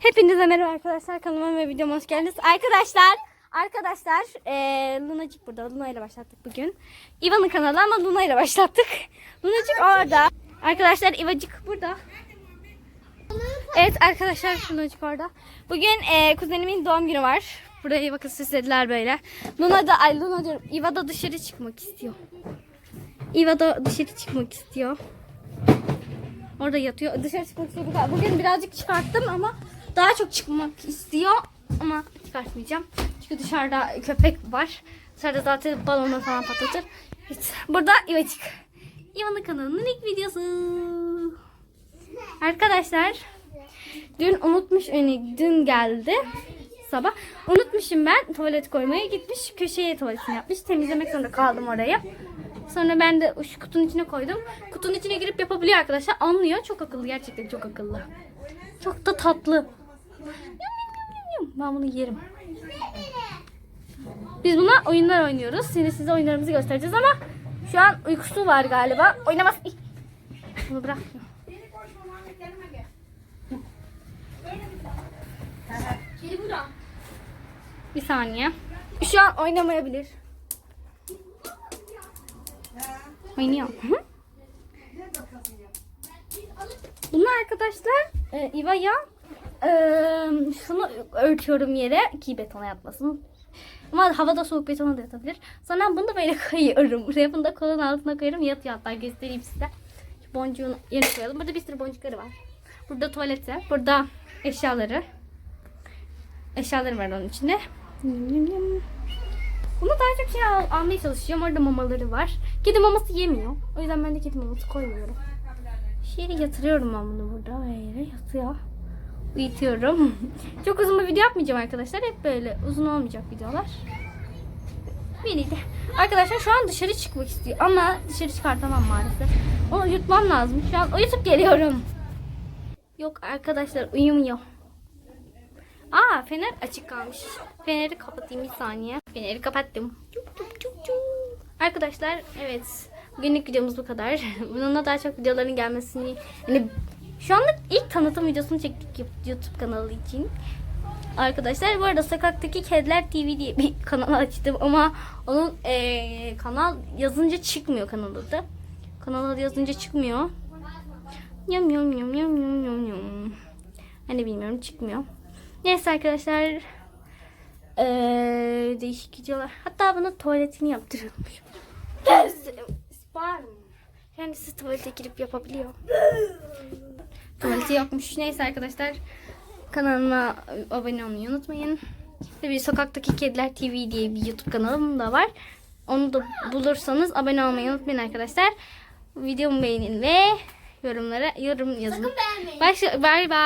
Hepinize merhaba arkadaşlar kanalıma ve videoma hoş geldiniz. Arkadaşlar, arkadaşlar eee Lunacık burada. Luna ile başlattık bugün. İvan'ın kanalı ama Luna ile başlattık. Lunacık orada. Arkadaşlar İvacık burada. Evet arkadaşlar Lunacık orada. Bugün eee, kuzenimin doğum günü var. Burayı bakın süslediler böyle. Luna da, ay Luna diyorum. İva da dışarı çıkmak istiyor. İva da dışarı çıkmak istiyor. Orada yatıyor. Dışarı çıkmak istiyor. Bugün birazcık çıkarttım ama daha çok çıkmak istiyor. Ama çıkartmayacağım. Çünkü dışarıda köpek var. Dışarıda zaten balonla falan patlatır. Evet. Burada İvacık. İvan'ın kanalının ilk videosu. Arkadaşlar dün unutmuş yani dün geldi sabah. Unutmuşum ben tuvalet koymaya gitmiş. Köşeye tuvaletini yapmış. Temizlemek zorunda kaldım orayı. Sonra ben de şu kutunun içine koydum. Kutunun içine girip yapabiliyor arkadaşlar. Anlıyor. Çok akıllı. Gerçekten çok akıllı. Çok da tatlı. Ben bunu yerim. Biz buna oyunlar oynuyoruz. Şimdi size oyunlarımızı göstereceğiz ama şu an uykusu var galiba. Oynamaz. Bunu bırak. Bir saniye. Şu an oynamayabilir. Oynuyor. Bunlar arkadaşlar e, İva'ya şunu örtüyorum yere ki betona yatmasın. Ama havada soğuk betona da yatabilir. Sonra bunu da böyle koyuyorum. Buraya bunu da kolun altına koyuyorum. Yatıyor hatta göstereyim size. Şu boncuğunu yerine koyalım. Burada bir sürü boncukları var. Burada tuvaleti. Burada eşyaları. Eşyaları var onun içinde. Bunu daha çok şey al- almaya çalışıyorum. Orada mamaları var. Kedi maması yemiyor. O yüzden ben de kedi maması koymuyorum. Şöyle yatırıyorum ben bunu burada. Böyle yatıyor. Uyutuyorum. çok uzun bir video yapmayacağım arkadaşlar. Hep böyle uzun olmayacak videolar. Biriydi. Arkadaşlar şu an dışarı çıkmak istiyor. Ama dışarı çıkartamam maalesef. Onu yutmam lazım. Şu an uyutup geliyorum. Yok arkadaşlar uyumuyor. Aa fener açık kalmış. Feneri kapatayım bir saniye. Feneri kapattım. Arkadaşlar evet. Bugünlük videomuz bu kadar. Bununla daha çok videoların gelmesini yani şu anlık ilk tanıtım videosunu çektik YouTube kanalı için. Arkadaşlar bu arada Sokaktaki Kediler TV diye bir kanal açtım ama onun eee, kanal yazınca çıkmıyor kanalı da. Kanal yazınca çıkmıyor. Yum yum yum yum yum yum yum. Hani bilmiyorum çıkmıyor. Neyse arkadaşlar. Ee, değişik videolar. Hatta bana tuvaletini yaptırılmış. Kendisi sperm. Kendisi tuvalete girip yapabiliyor. Tuvaleti yokmuş. Neyse arkadaşlar. Kanalıma abone olmayı unutmayın. Ve bir Sokaktaki Kediler TV diye bir YouTube kanalım da var. Onu da bulursanız abone olmayı unutmayın arkadaşlar. Videomu beğenin ve yorumlara yorum yazın. Sakın beğenmeyin. Başla, bye bye.